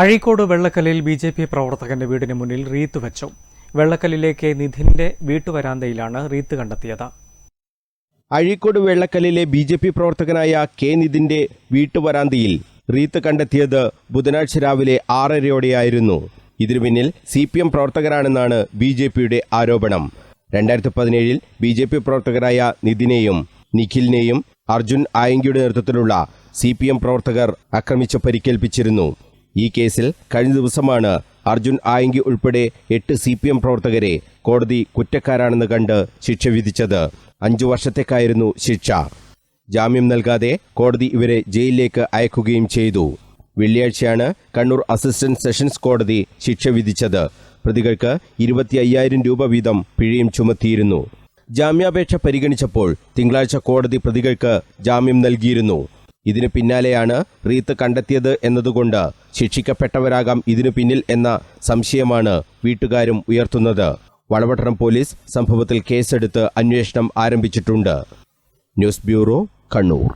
അഴീക്കോട് വെള്ളക്കല്ലിൽ B J P പ്രവർത്തകന്റെ വീടിന് മുന്നിൽ റീത്ത് വെച്ചു. വെള്ളക്കല്ലിലേക്ക് നിധിന്റെ വീട്ടുവരാന്തയിലാണ് റീത്ത് കണ്ടെത്തിയത്. അഴീക്കോട് വെള്ളക്കല്ലിലെ ബി ജെ പി പ്രവർത്തകനായ കെ നിതിന്റെ വീട്ടുവരാന്തയിൽ റീത്ത് കണ്ടെത്തിയത് ബുധനാഴ്ച രാവിലെ ആറരയോടെയായിരുന്നു. ഇതിനു പിന്നിൽ സി പി എം പ്രവർത്തകരാണെന്നാണ് ബി ജെ പിയുടെ ആരോപണം. രണ്ടായിരത്തി പതിനേഴിൽ ബി ജെ പി പ്രവർത്തകരായ നിതിനെയും നിഖിലിനെയും അർജുൻ ആയങ്കിയുടെ നേതൃത്വത്തിലുള്ള സി പി എം പ്രവർത്തകർ ആക്രമിച്ച് പരിക്കേൽപ്പിച്ചിരുന്നു. ഈ കേസിൽ കഴിഞ്ഞ ദിവസമാണ് അർജുൻ ആയങ്കി ഉൾപ്പെടെ എട്ട് സി പി എം പ്രവർത്തകരെ കോടതി കുറ്റക്കാരാണെന്ന് കണ്ട് ശിക്ഷ വിധിച്ചത്. അഞ്ചു വർഷത്തേക്കായിരുന്നു ശിക്ഷ. ജാമ്യം നൽകാതെ കോടതി ഇവരെ ജയിലിലേക്ക് അയക്കുകയും ചെയ്തു. വെള്ളിയാഴ്ചയാണ് കണ്ണൂർ അസിസ്റ്റന്റ് സെഷൻസ് കോടതി ശിക്ഷ വിധിച്ചത്. പ്രതികൾക്ക് ഇരുപത്തി അയ്യായിരം രൂപ വീതം പിഴയും ചുമത്തിയിരുന്നു. ജാമ്യാപേക്ഷ പരിഗണിച്ചപ്പോൾ തിങ്കളാഴ്ച കോടതി പ്രതികൾക്ക് ജാമ്യം നൽകിയിരുന്നു. ഇതിനു പിന്നാലെയാണ് റീത്ത് കണ്ടെത്തിയത് എന്നതുകൊണ്ട് ശിക്ഷിക്കപ്പെട്ടവരാകാം ഇതിനു പിന്നിൽ എന്ന സംശയമാണ് വീട്ടുകാരും ഉയർത്തുന്നത്. വളവട്ടണം പോലീസ് സംഭവത്തിൽ കേസെടുത്ത് അന്വേഷണം ആരംഭിച്ചിട്ടുണ്ട്. News bureau Kannur.